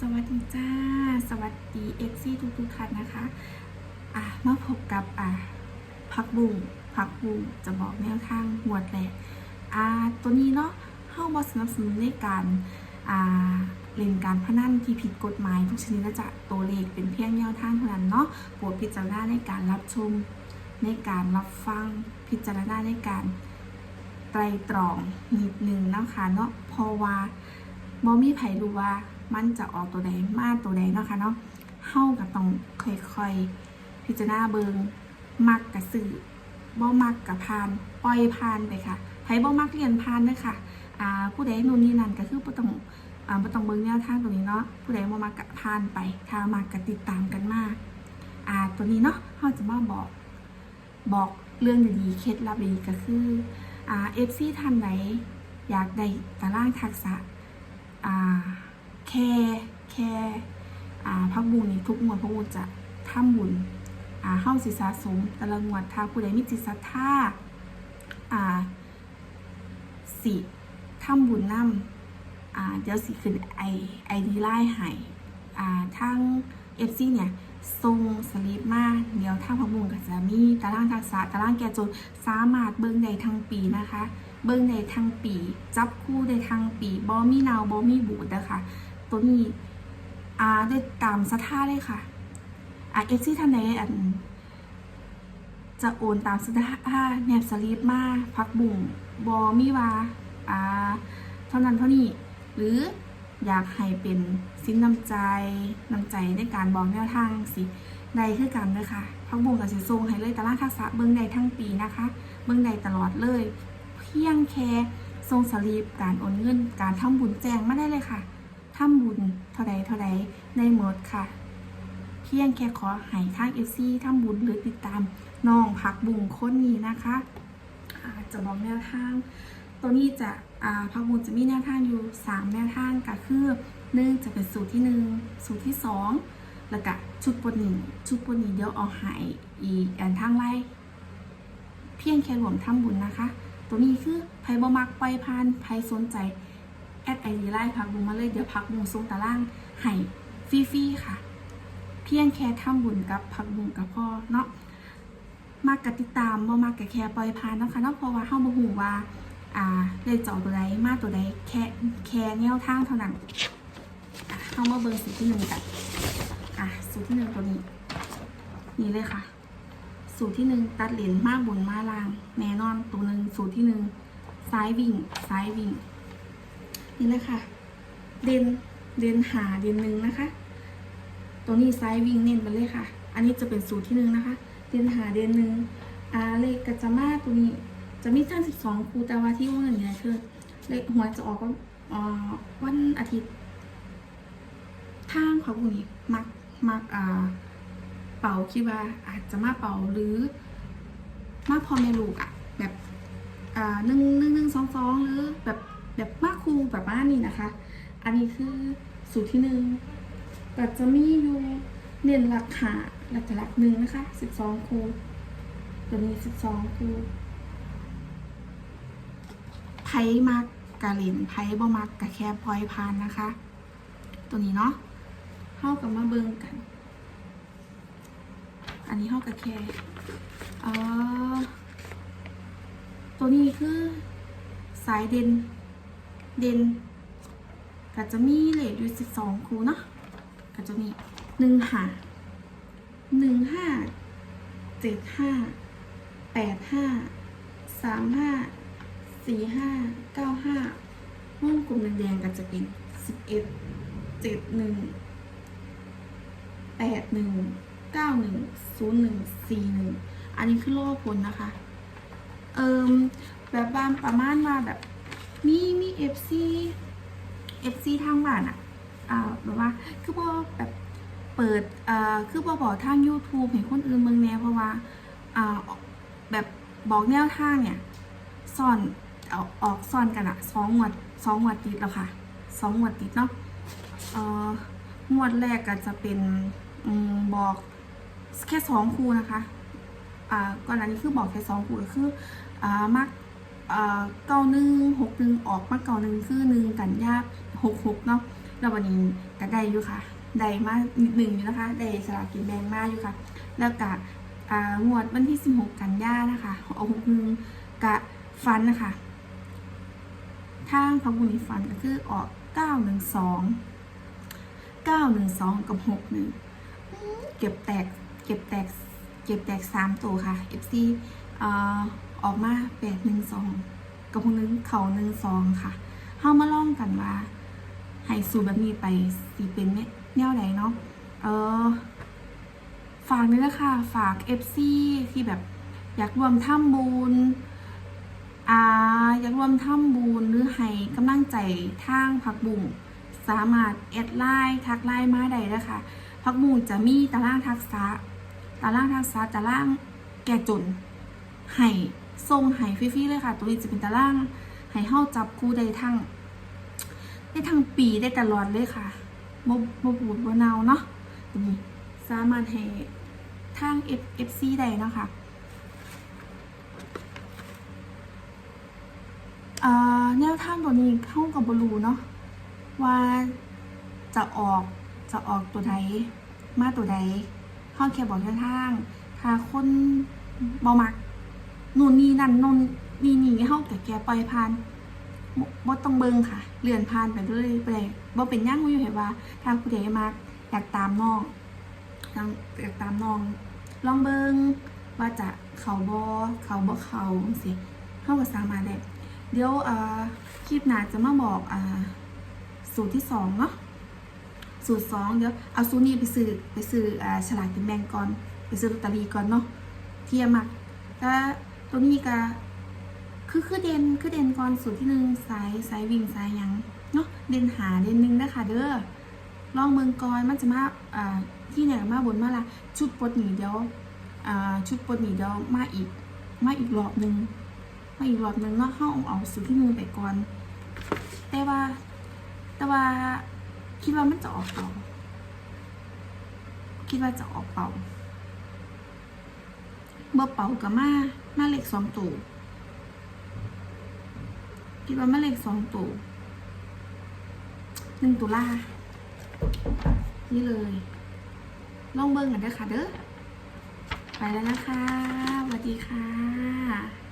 สวัสดีจ้า สวัสดีเอ็กซี่ทุกทุกท่านนะคะ อะมาพบกับอะพักบุงพักบุงจะบอกแนวทางหวดแหลกอ่าตัวนี้เนาะเข้าบอสนับสนุนในการอ่าเล่นการพนันที่ผิดกฎหมาย ทุกชนิดและจะตัวเลขเป็นเพียงแนวทางเท่านั้นเนาะโปรดพิจารณาในการรับชมในการรับฟังพิจารณาในการไตรตรองนิดนึงนะคะเนาะเพราะว่าบอมีไผรู้ว่า มันจะออกตัวใดมาตัวใดเนาะค่ะเนาะเฮาก็ต้องค่อยๆพิจารณาเบิงมักกับสื่อบ่มักกับพานปล่อยพานไปค่ะไผบ่มักเรียนพานเด้อค่ะอ่าผู้ใดนู่นนี่นั่นก็คือบ่ต้องอ่าบ่ต้องเบิ่งแนวทางตัวนี้เนาะผู้ใดบ่มักกับพานไปถ้ามักก็ติดตามกันมาอ่าตัวนี้เนาะเฮาจะมาบอกบอกเรื่องดีๆเคล็ดลับดีก็คืออ่า FC ท่านไหนอยากได้ตารางทักษะอ่า แค่แค่อ่าพักบุญนี่ทุกงวดพักบุญจะทำบุญอ่าเข้าศิสะสมแต่ละงวดถ้าผู้ใดมีจิตศรัทธาอ่าสิทำบุญนำอ่าเดี๋ยวสิขึ้นไอไอดีไลน์ให้อ่าทางเอฟซีเนี่ยส่งสลิปมาเดี๋ยวทาพักบุญก็จะมีตารางทักษะตารางแก่โจนสามารถเบิ่งได้ทั้งปีนะคะ เบิ่งได้ทั้งปี จับคู่ได้ทั้งปีบอมีนาวบอมีบูดนะคะ ตัวนี้อ่าได้ตามสถาเลยค่ะอ่าเอฟซีท่านใดอัน จะโอนตามสถาแนบสลิปมาพักบุ่งบอมีวาอ่าเท่านั้นเท่านี้ หรืออยากให้เป็นสินน้ำใจน้ำใจในการบอกแนวทางสิใดคือกันเลยค่ะพักบุ่งกับสิทรงให้เลยตารางทักษะเบิ่งใดทั้งปีนะคะ เบิ่งใดตลอดเลย เพียงแค่ส่งสลิปการโอนเงินการทำบุญแจ้งมาได้เลยค่ะ ทำบุญเท่าใดเท่าใดในหมดค่ะ เพียงแค่ขอให้ทางเอฟซีทำบุญหรือติดตามน้องผักบุญคนนี้นะคะอาจะบอกแนวทาง ตัวนี้จะอ่าผักบุญจะมีแนวทางอยู่ 3 แนวทางก็คือหนึ่งจะเป็นสูตรที่ 1 สูตรที่ 2 แล้วก็ชุดปนหนึ่งชุดปนนี้เดี๋ยวเอาหายอีกอันทางไล่เพียงแค่รวมทำบุญนะคะ ตัวนี้คือไพ่บ่มักไปล่อยผ่านไพ่สนใจ แอดไอดีไล่พักบุญมาเลย เดี๋ยวพักบุญส่งตารางให้ฟรีๆค่ะ เพียงแค่ทำบุญกับพักบุญกับพ่อเนาะมากกติดตามบ่มากกแค่ปล่อยผ่านเนาะค่ะเนาะเพราะว่าเฮาบ่ฮู้ว่าอ่าได้เจาะตัวใดมาตัวใดแค่แค่แนวทางเท่านั้นอะเฮามาเบิ่งสูตรที่หนึ่งกันอะสูตรที่หนึ่งตัวนี้ นี่เลยค่ะ สูตรที่หนึ่งตัดเหรียญมาบนมาล่าง แน่นอนตัวหนึ่งสูตรที่หนึ่งซ้ายวิ่งซ้ายวิ่ง นี่เลยค่ะเด่นเด่นหาเด่นหนึ่งนะคะตัวนี้ซ้ายวิ่งเน้นไปเลยค่ะ อันนี้จะเป็นสูตรที่หนึ่งนะคะ เด่นหาเด่นหนึ่งอาเลขกัจจามาตัวนี้จะมีทั้งสิบสองคูแต่ว่าที่ว่าอย่างนี้คือเลขหัวจะออกก็วันอาทิตย์ทางของพวกนี้มักมักอ่าเป่าคิดว่าอาจจะมาเป่าหรือมาพอเมลูกอะแบบอ่าหนึ่งหนึ่งหนึ่งสองสองหรือแบบ แบบมาคูแบบว่านี่นะคะ อันนี้คือสูตรที่หนึ่งก็จะมีอยู่เน้นหลักหาหลักหลักหนึ่งนะคะสิบสองคูตัวนี้สิบสองคูไพ่มักกะเล่นไพ่บ่มักกะแค่พลอยพานนะคะ ตัวนี้เนาะเข้ากับมาเบิงกัน อันนี้เข้ากับแค่ออตัวนี้คือสายเด่น เด่นก็จะมีเลทอยู่สิบสองคูเนาะก็จะมีหนึ่งห้าหนึ่งห้าเจ็ดห้าแปดห้าสามห้าสี่ห้าเก้าห้าวงกลมแดงๆก็จะเป็นสิบเอ็ดเจ็ดหนึ่งแปดหนึ่งเก้าหนึ่งศูนย์หนึ่งสี่หนึ่งอันนี้คือโลกผลนะคะ เอิมแบบว่าประมาณว่าแบบ มีมีเอฟซีเอฟซีทางบ้านอะอ่าแบบว่า คือพอแบบเปิดอ่าคือพอบอกทาง YouTube เห็นคนอื่นเมืองแนวเพราะว่าอ่าแบบบอกแนวทางเนี่ยซ่อนเอาออกซ่อนกันอะสองงวดสองงวดติดแล้วค่ะสองงวดติดเนาะเอ่องวดแรกก็จะเป็นอืมบอกแค่สองคูนะคะอ่าก่อนอันนี้คือบอกแค่สองคูก็คืออ่ามัก เก้าหนึ่งหกหนึ่งออกมาเก้าหนึ่งคือหนึ่งกันยากหกหกเนาะแล้ววันนี้ก็ได้อยู่ค่ะได้มาหนึ่งอยู่นะคะได้สลากกินแบงมาอยู่ค่ะ แล้วก็งวดวันที่ 16 กันยานะคะเอาหกหนึ่งกะฟันนะคะทางพระบุญฟันก็คือออก 912 912 กับ 61อื้อเก็บแตกเก็บแตกเก็บแตก 3 ตัวค่ะ FC อ่า ออกมา812กับพวกนึงเขา12ค่ะเฮามาลองกันว่าให้สูตรแบบนี้ไปสีเป็นแนวไหนเนาะเออฝากด้วยนะคะฝาก FC ที่แบบอยากรวมทำบุญอ่าอยากรวมทำบุญหรือให้กำลังใจทางพักบุ่งสามารถแอดไลน์ทักไลน์มาได้นะคะพักบุ่งจะมีตารางทักษะตารางทักษะตารางแก่จนให้ ส่งให้ฟรีๆเลยค่ะ ตัวนี้จะเป็นตารางให้เฮาจับคู่ได้ทั้งได้ทั้งปีได้ตลอดเลยค่ะบ่บ่บูดบ่เนาเนาะตัวนี้สามารถให้ทาง F FC ได้นะคะอ่าแนวทางตัวนี้เข้ากับบรูเนาะว่าจะออกจะออกตัวใดมาตัวใดเข้าแค่บอกแนวทางถ้าคนเบ่มัก นู่นนี่นั่นนู่นนี่นี่เข้าแต่แกปล่อยผ่านบ่ต้องเบิ่งค่ะ เลื่อนผ่านไปเลยไปเลยบ่เป็นหยังอยู่ให้ว่าทางผู้ใดมากอยากตามน้องอยากตามน้อง ลองเบิ่งว่าจะเขาบ่เขาบ่เขาจังซี่เฮาก็สามารถได้เดี๋ยวเอ่อคลิปหน้าจะมาบอกอ่าสูตรที่สองเนาะสูตรสองเดี๋ยวเอาสูตรนี้ไปซื้อไปซื้ออ่าฉลากกินแบ่งก่อนไปซื้อลอตเตอรี่ก่อนเนาะเทียมักก็ ตัวนี้ก็คือคือเด่นคือเด่นก่อนสูตรที่หนึ่งสายสายวิ่งสายยังเนาะเด่นหาเด่นหนึ่งนะคะเด้อลองเมืองก่อนมันจะมาอ่าที่ไหนมาบนมาละชุดปดหนีเดียวอ่าชุดปดหนีเดียวมาอีกมาอีกรอบหนึ่งมาอีกรอบหนึ่งเนาะห้องเอาสูตรที่หนึ่งไปก่อน แต่ว่า แต่ว่าคิดว่ามันจะออกเป่าคิดว่าจะออกเป่าเบอร์เป่ากับมา มาเลขสองตัวคิดว่าแม่เหล็กสองตัวหนึ่งตุลานี่เลย ลองเบิ้งกันด้อค่ะเด้อไปแล้วนะคะสวัสดีค่ะ